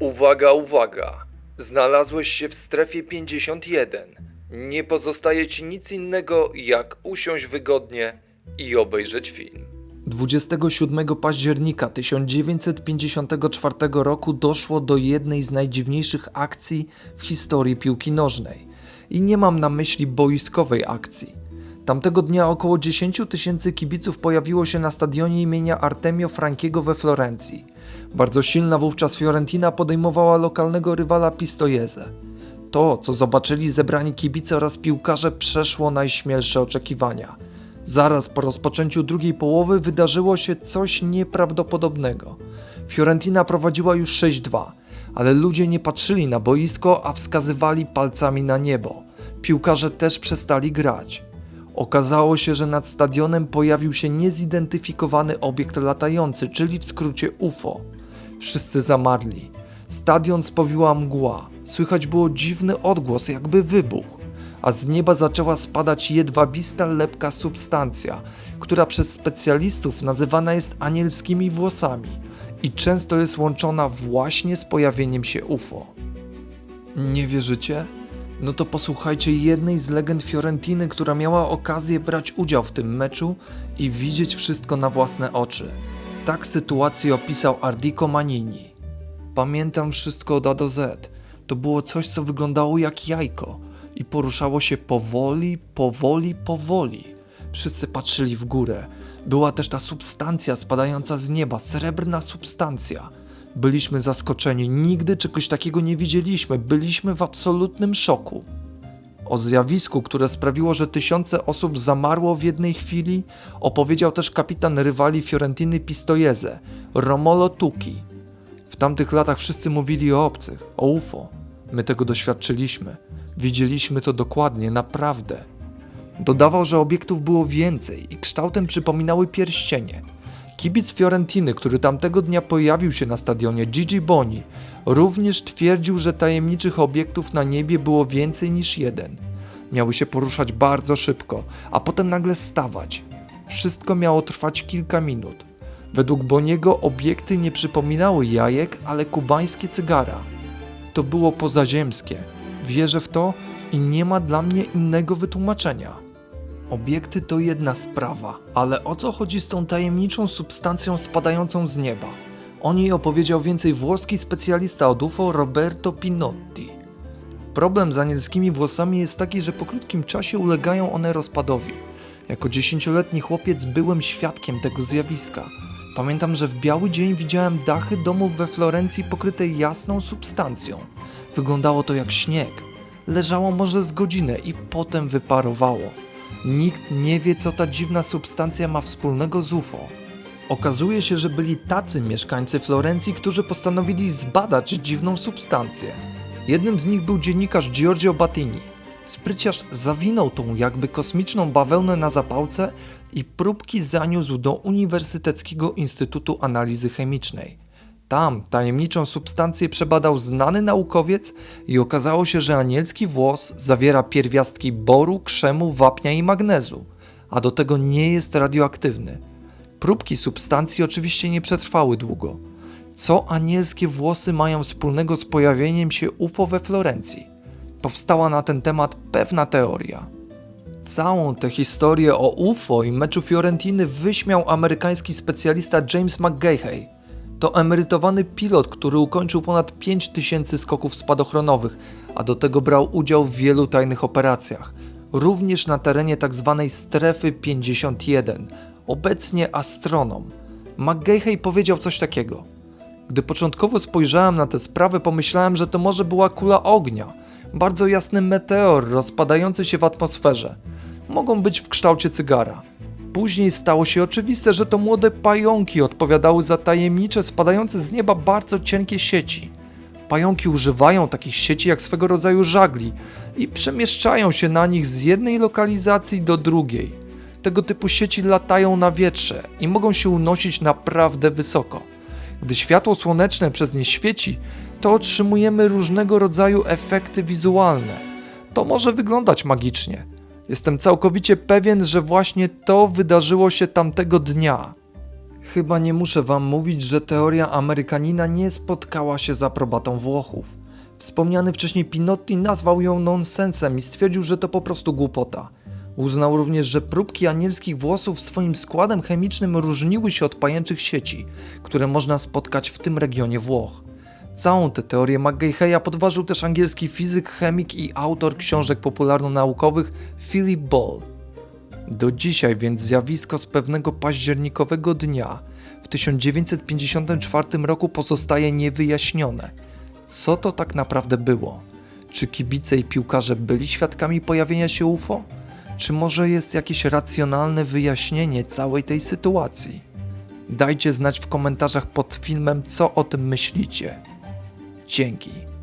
Uwaga, uwaga! Znalazłeś się w strefie 51. Nie pozostaje ci nic innego, jak usiąść wygodnie i obejrzeć film. 27 października 1954 roku doszło do jednej z najdziwniejszych akcji w historii piłki nożnej. I nie mam na myśli boiskowej akcji. Tamtego dnia około 10 tysięcy kibiców pojawiło się na stadionie imienia Artemio Frankiego we Florencji. Bardzo silna wówczas Fiorentina podejmowała lokalnego rywala Pistoiese. To, co zobaczyli zebrani kibice oraz piłkarze, przeszło najśmielsze oczekiwania. Zaraz po rozpoczęciu drugiej połowy wydarzyło się coś nieprawdopodobnego. Fiorentina prowadziła już 6-2, ale ludzie nie patrzyli na boisko, a wskazywali palcami na niebo. Piłkarze też przestali grać. Okazało się, że nad stadionem pojawił się niezidentyfikowany obiekt latający, czyli w skrócie UFO. Wszyscy zamarli. Stadion spowiła mgła. Słychać było dziwny odgłos, jakby wybuch a z nieba zaczęła spadać jedwabista, lepka substancja, która przez specjalistów nazywana jest anielskimi włosami i często jest łączona właśnie z pojawieniem się UFO. Nie wierzycie? No to posłuchajcie jednej z legend Fiorentiny, która miała okazję brać udział w tym meczu i widzieć wszystko na własne oczy. Tak sytuację opisał Ardico Manini. Pamiętam wszystko od A do Z. To było coś, co wyglądało jak jajko i poruszało się powoli, powoli, powoli. Wszyscy patrzyli w górę. Była też ta substancja spadająca z nieba, srebrna substancja. Byliśmy zaskoczeni, nigdy czegoś takiego nie widzieliśmy, byliśmy w absolutnym szoku. O zjawisku, które sprawiło, że tysiące osób zamarło w jednej chwili, opowiedział też kapitan rywali Fiorentiny Pistoiese, Romolo Tucci. W tamtych latach wszyscy mówili o obcych, o UFO. My tego doświadczyliśmy. Widzieliśmy to dokładnie, naprawdę. Dodawał, że obiektów było więcej i kształtem przypominały pierścienie. Kibic Fiorentiny, który tamtego dnia pojawił się na stadionie Gigi Boni, również twierdził, że tajemniczych obiektów na niebie było więcej niż jeden. Miały się poruszać bardzo szybko, a potem nagle stawać. Wszystko miało trwać kilka minut. Według Boniego obiekty nie przypominały jajek, ale kubańskie cygara. To było pozaziemskie. Wierzę w to i nie ma dla mnie innego wytłumaczenia. Obiekty to jedna sprawa, ale o co chodzi z tą tajemniczą substancją spadającą z nieba? O niej opowiedział więcej włoski specjalista od UFO Roberto Pinotti. Problem z anielskimi włosami jest taki, że po krótkim czasie ulegają one rozpadowi. Jako dziesięcioletni chłopiec byłem świadkiem tego zjawiska. Pamiętam, że w biały dzień widziałem dachy domów we Florencji pokryte jasną substancją. Wyglądało to jak śnieg. Leżało może z godzinę i potem wyparowało. Nikt nie wie, co ta dziwna substancja ma wspólnego z UFO. Okazuje się, że byli tacy mieszkańcy Florencji, którzy postanowili zbadać dziwną substancję. Jednym z nich był dziennikarz Giorgio Battini. Spryciarz zawinął tą jakby kosmiczną bawełnę na zapałce i próbki zaniósł do Uniwersyteckiego Instytutu Analizy Chemicznej. Tam tajemniczą substancję przebadał znany naukowiec i okazało się, że anielski włos zawiera pierwiastki boru, krzemu, wapnia i magnezu, a do tego nie jest radioaktywny. Próbki substancji oczywiście nie przetrwały długo. Co anielskie włosy mają wspólnego z pojawieniem się UFO we Florencji? Powstała na ten temat pewna teoria. Całą tę historię o UFO i meczu Fiorentiny wyśmiał amerykański specjalista James McGahey. To emerytowany pilot, który ukończył ponad 5000 skoków spadochronowych, a do tego brał udział w wielu tajnych operacjach, również na terenie tzw. strefy 51, obecnie astronom. McGahey powiedział coś takiego. Gdy początkowo spojrzałem na tę sprawę, pomyślałem, że to może była kula ognia, bardzo jasny meteor rozpadający się w atmosferze. Mogą być w kształcie cygara. Później stało się oczywiste, że to młode pająki odpowiadały za tajemnicze, spadające z nieba bardzo cienkie sieci. Pająki używają takich sieci jak swego rodzaju żagli i przemieszczają się na nich z jednej lokalizacji do drugiej. Tego typu sieci latają na wietrze i mogą się unosić naprawdę wysoko. Gdy światło słoneczne przez nie świeci, to otrzymujemy różnego rodzaju efekty wizualne. To może wyglądać magicznie. Jestem całkowicie pewien, że właśnie to wydarzyło się tamtego dnia. Chyba nie muszę wam mówić, że teoria Amerykanina nie spotkała się z aprobatą Włochów. Wspomniany wcześniej Pinotti nazwał ją nonsensem i stwierdził, że to po prostu głupota. Uznał również, że próbki anielskich włosów swoim składem chemicznym różniły się od pajęczych sieci, które można spotkać w tym regionie Włoch. Całą tę teorię McGeeheya podważył też angielski fizyk, chemik i autor książek popularno-naukowych Philip Ball. Do dzisiaj więc zjawisko z pewnego październikowego dnia w 1954 roku pozostaje niewyjaśnione. Co to tak naprawdę było? Czy kibice i piłkarze byli świadkami pojawienia się UFO? Czy może jest jakieś racjonalne wyjaśnienie całej tej sytuacji? Dajcie znać w komentarzach pod filmem, co o tym myślicie. Dzięki.